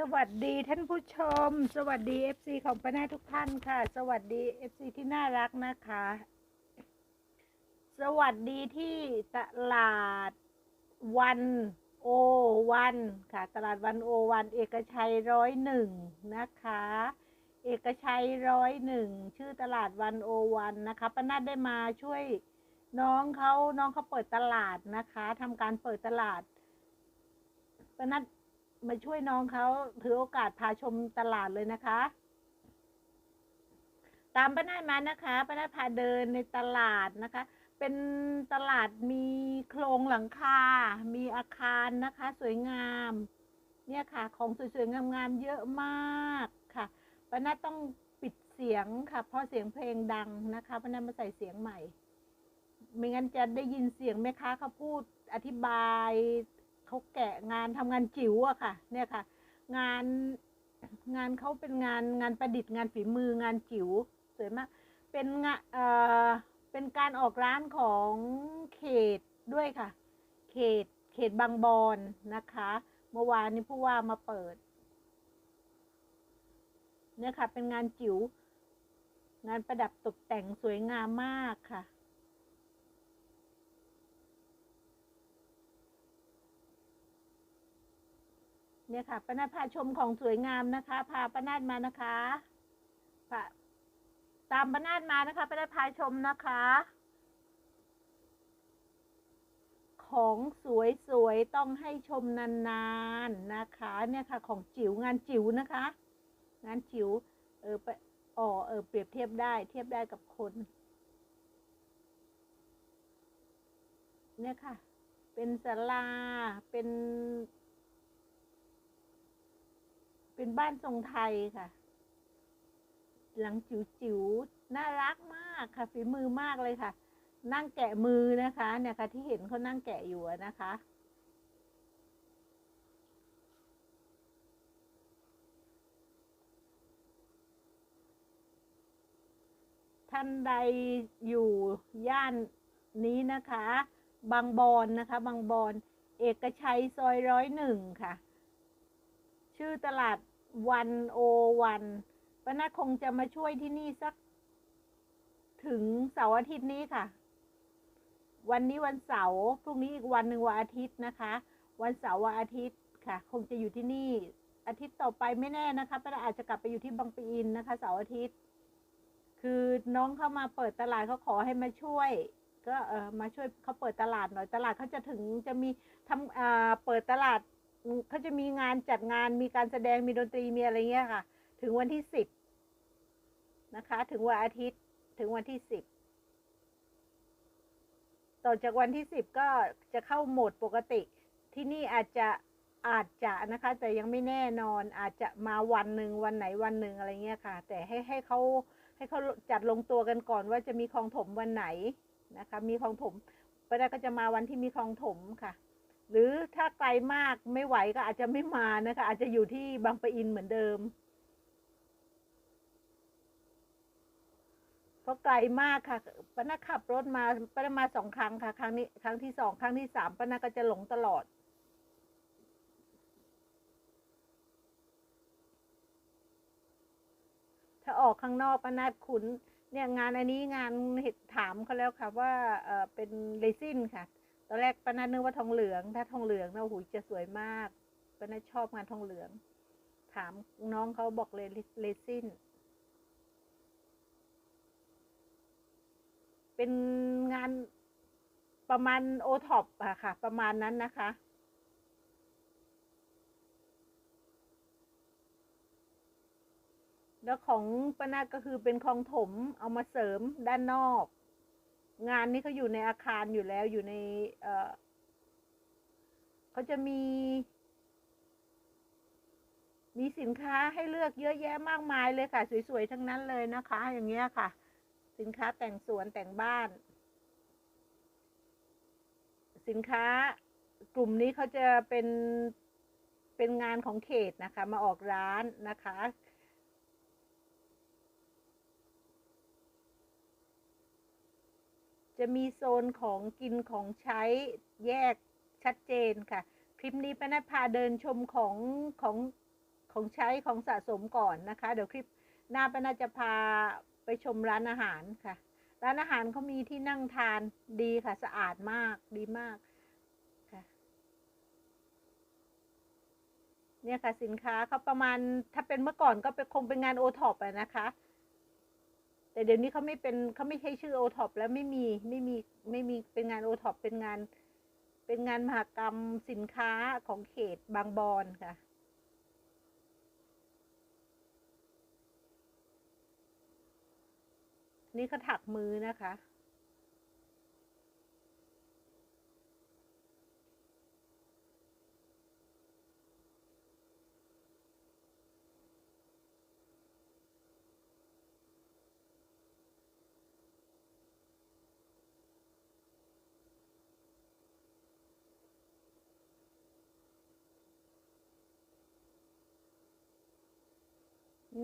สวัสดีท่านผู้ชม สวัสดี FC ของป้าแน่ทุกท่านค่ะ สวัสดี FC ที่น่ารักนะคะ สวัสดีที่ตลาดวันโอวันค่ะ ตลาดวันโอวันเอกชัยร้อยหนึ่งนะคะ เอกชัยร้อยหนึ่งชื่อตลาดวันโอวันนะคะป้านาได้มาช่วยน้องเขาน้องเขาเปิดตลาดนะคะทำการเปิดตลาดป้านา มาช่วยน้องเขาถือโอกาสพาชมตลาดเลยนะคะ ตามป้านามานะคะป้านาพาเดินในตลาดนะคะ เป็นตลาดมีโครงหลังคา มีอาคารนะคะ สวยงาม เนี่ยค่ะ ของสวยๆงามๆเยอะมากค่ะป้านาต้องปิดเสียงค่ะ เพราะเสียงเพลงดังนะคะป้านามาใส่เสียงใหม่ไม่งั้นจะได้ยินเสียงแม่ค้าเขาพูดอธิบาย เขาแกะงานทำงานจิ๋วอะค่ะ เนี่ยค่ะ งานงานเขาเป็นงานงานประดิษฐ์งานฝีมืองานจิ๋วสวยมาก เป็นงานเอ่อเป็นการออกร้านของเขตด้วยค่ะ เขตเขตบางบอนนะคะ เมื่อวานนี้ผู้ว่ามาเปิด เนี่ยค่ะ เป็นงานจิ๋วงานประดับตกแต่งสวยงามมากค่ะ เนี่ยค่ะป้านาพาชมของสวยงามนะคะ พาป้านาดมานะคะพาตามป้านาดมานะคะป้านาพาชมนะคะ ของสวยๆต้องให้ชมนานๆนะคะ เนี่ยค่ะ ของจิ๋วงานจิ๋วนะคะ งานจิ๋วเออไปอ๋อเออเปรียบเทียบได้ เทียบได้กับคน เนี่ยค่ะ เป็นศาลาเป็น เป็นบ้านทรงไทยค่ะ หลังจิ๋วๆน่ารักมากค่ะฝีมือมากเลยค่ะ นั่งแกะมือนะคะ เนี่ยค่ะ ที่เห็นเขานั่งแกะอยู่นะคะท่านใดอยู่ย่านนี้นะคะ บางบอนนะคะ บางบอน เอกชัยซอยร้อยหนึ่งค่ะ ชื่อตลาด วันโอวันป้านาคงจะมาช่วยที่นี่สัก ถึงเสาร์อาทิตย์นี้ค่ะ วันนี้วันเสาร์พรุ่งนี้อีกวันหนึ่งวันอาทิตย์นะคะ วันเสาร์วันอาทิตย์ค่ะ คงจะอยู่ที่นี่ อาทิตย์ต่อไปไม่แน่นะคะป้านาอาจจะกลับไปอยู่ที่บางปะอินนะคะ เสาร์อาทิตย์ คือน้องเข้ามาเปิดตลาดเขาขอให้มาช่วย ก็เออมาช่วยเขาเปิดตลาดหน่อยตลาดเขาจะถึงจะมีทำอ่าเปิดตลาด เขาจะมีงานจัดงานมีการแสดงมีดนตรีมีอะไรเงี้ยค่ะ ถึงวันที่สิบนะคะ ถึงวันอาทิตย์ถึงวันที่สิบต่อจากวันที่สิบก็จะเข้าโหมดปกติ ที่นี่อาจจะอาจจะนะคะ แต่ยังไม่แน่นอนอาจจะมาวันหนึ่งวันไหนวันหนึ่งอะไรเงี้ยค่ะ แต่ให้ให้เขาให้เขาจัดลงตัวกันก่อนว่าจะมีคลองถมวันไหนนะคะ มีคลองถมไปได้ก็จะมาวันที่มีคลองถมค่ะ หรือถ้าไกลมากไม่ไหวก็อาจจะไม่มานะคะ อาจจะอยู่ที่บางปะอินเหมือนเดิม เพราะไกลมากค่ะป้านาขับรถมาป้านามาสองครั้งค่ะ ครั้งนี้ครั้งที่สองครั้งที่สามป้านาก็จะหลงตลอดถ้าออกข้างนอกป้านาคุ้นเนี่ยงานอันนี้งานเห็นถามเขาแล้วค่ะว่าเออเป็นเรซินค่ะ ตอนแรกป้านานึกว่าทองเหลือง ถ้าทองเหลืองนะโอ้โหจะสวยมากป้านาชอบงานทองเหลือง ถามน้องเขาบอกเลยเรซินเป็นงานประมาณโอท็อปอะค่ะ ประมาณนั้นนะคะแล้วของปานาก็คือเป็นคลองถมเอามาเสริมด้านนอก งานนี้เขาอยู่ในอาคารอยู่แล้วอยู่ในเออเขาจะมี มีสินค้าให้เลือกเยอะแยะมากมายเลยค่ะ สวยๆทั้งนั้นเลยนะคะ อย่างเงี้ยค่ะ สินค้าแต่งสวนแต่งบ้าน สินค้ากลุ่มนี้เขาจะเป็นเป็นงานของเขตนะคะ มาออกร้านนะคะ จะมีโซนของกินของใช้แยกชัดเจนค่ะ คลิปนี้ป้านัดพาเดินชมของของของใช้ของสะสมก่อนนะคะ เดี๋ยวคลิปหน้าป้าน่าจะพาไปชมร้านอาหารค่ะ ร้านอาหารเขามีที่นั่งทานดีค่ะสะอาดมากดีมากค่ะเนี่ยค่ะสินค้าเขาประมาณถ้าเป็นเมื่อก่อนก็เป็นคงเป็นงานโอท็อปนะคะ แต่เดี๋ยวนี้เขาไม่เป็นเขาไม่ใช่ชื่อโอท็อปแล้วไม่มีไม่มีไม่มีเป็นงานโอท็อปเป็นงาน เป็นงานมหกรรมสินค้าของเขตบางบอนค่ะ นี่เขาถักมือนะคะ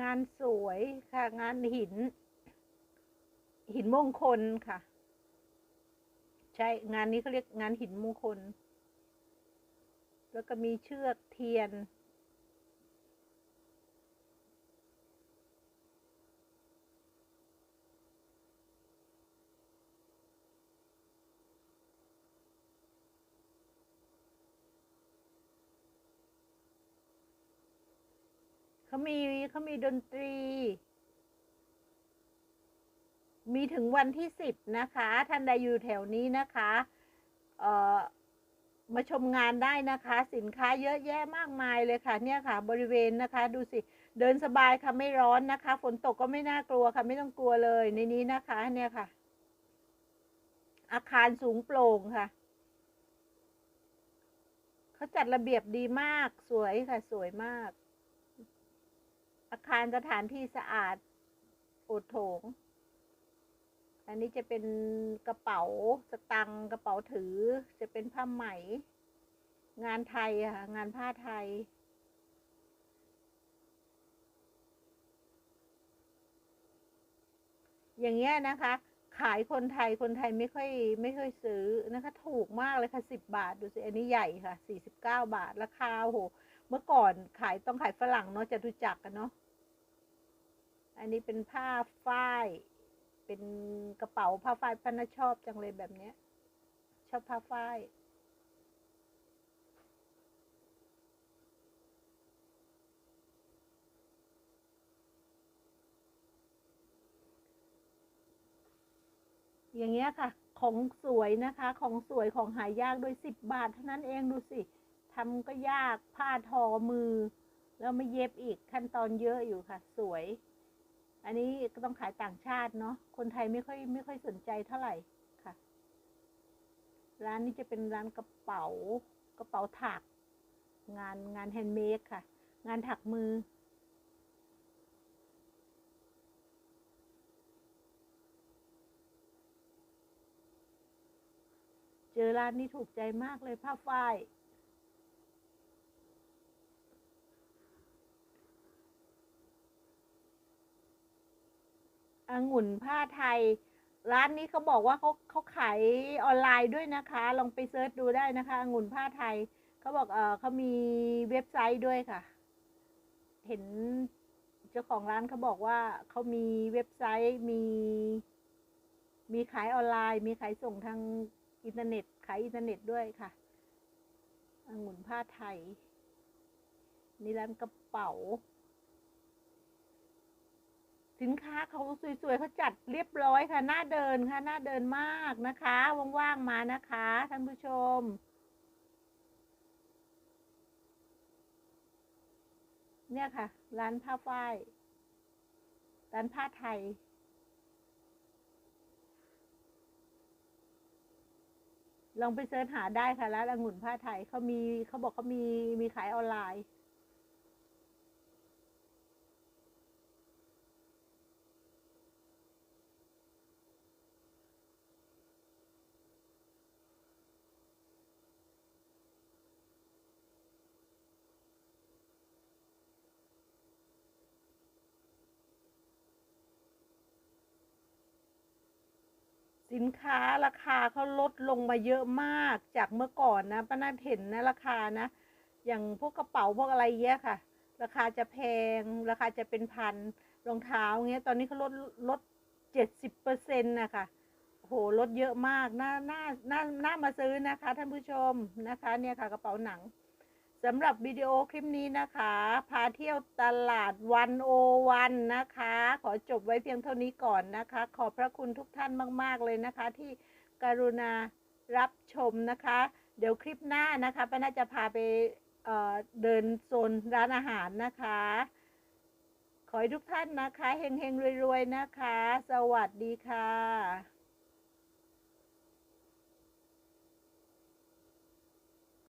งานสวยค่ะ งานหิน หินมงคลค่ะ ใช่งานนี้เขาเรียกงานหินมงคล แล้วก็มีเชือกเทียน เขามีเขามีดนตรี มีถึงวันที่สิบนะคะ ท่านใดอยู่แถวนี้นะคะเอ่อมาชมงานได้นะคะ สินค้าเยอะแยะมากมายเลยค่ะ เนี่ยค่ะ บริเวณนะคะ ดูสิ เดินสบายค่ะไม่ร้อนนะคะ ฝนตกก็ไม่น่ากลัวค่ะ ไม่ต้องกลัวเลยในนี้นะคะ เนี่ยค่ะ อาคารสูงโปร่งค่ะเขาจัดระเบียบดีมาก สวยค่ะ สวยมาก อาคารสถานที่สะอาดโอดโถง อันนี้จะเป็นกระเป๋าสตังค์กระเป๋าถือ จะเป็นผ้าไหม งานไทยค่ะ งานผ้าไทย อย่างเงี้ยนะคะ ขายคนไทยคนไทยไม่ค่อยไม่ค่อยซื้อนะคะ ถูกมากเลยค่ะสิบบาท ดูสิ อันนี้ใหญ่ค่ะสี่สิบเก้าบาท ราคาโอ้โห เมื่อก่อนขายต้องขายฝรั่งเนาะจะรู้จักกันเนาะอันนี้เป็นผ้าฝ้าย เป็นกระเป๋าผ้าฝ้ายพันชอบจังเลยแบบเนี้ย ชอบผ้าฝ้ายอย่างเงี้ยค่ะ ของสวยนะคะ ของสวยของหายากโดยสิบบาทเท่านั้นเองดูสิ ทำก็ยากผ้าทอมือ แล้วมาเย็บอีกขั้นตอนเยอะอยู่ค่ะ สวย อันนี้ก็ต้องขายต่างชาติเนาะคนไทยไม่ค่อยไม่ค่อยสนใจเท่าไหร่ค่ะ ร้านนี้จะเป็นร้านกระเป๋ากระเป๋าถัก งานงานแฮนด์เมดค่ะ งานถักมือเจอร้านนี้ถูกใจมากเลยผ้าฝ้าย องุ่นผ้าไทย ร้านนี้เขาบอกว่าเขาเขาขายออนไลน์ด้วยนะคะ ลองไปเซิร์ชดูได้นะคะองุ่นผ้าไทยเขาบอกเออเขามีเว็บไซต์ด้วยค่ะ เห็นเจ้าของร้านเขาบอกว่าเขามีเว็บไซต์มี มีขายออนไลน์ มีขายส่งทางอินเทอร์เน็ต ขายอินเทอร์เน็ตด้วยค่ะองุ่นผ้าไทย นี่ร้านกระเป๋า สินค้า เขาสวยๆเขาจัดเรียบร้อยค่ะน่าเดินค่ะน่าเดินมากนะคะว่างๆมานะคะท่านผู้ชมเนี่ยค่ะ ร้านผ้าฝ้าย ร้านผ้าไทย ลองไปเสิร์ชหาได้ค่ะร้านองุ่นผ้าไทยเขามีเขาบอกเขามีมีขายออนไลน์ สินค้าราคาเขาลดลงมาเยอะมากจากเมื่อก่อนนะป้านาเห็นนะราคานะ อย่างพวกกระเป๋าพวกอะไรเงี้ยค่ะ ราคาจะแพง ราคาจะเป็นพันรองเท้าเงี้ย ตอนนี้เขาลดลดเจ็ดสิบเปอร์เซ็นต์นะคะโอ้โหลดเยอะมากน่าน่าน่าน่ามาซื้อนะคะ ท่านผู้ชมนะคะ เนี่ยค่ะกระเป๋าหนัง สำหรับวิดีโอคลิปนี้นะคะ พาเที่ยวตลาดวันโอวันนะคะ ขอจบไว้เพียงเท่านี้ก่อนนะคะ ขอบพระคุณทุกท่านมาก ๆ เลยนะคะ ที่กรุณารับชมนะคะ เดี๋ยวคลิปหน้านะคะป้าน่าจะพาไปเอ่อเดินโซนร้านอาหารนะคะ ขอให้ทุกท่านนะคะเฮงๆรวยๆนะคะ สวัสดีค่ะ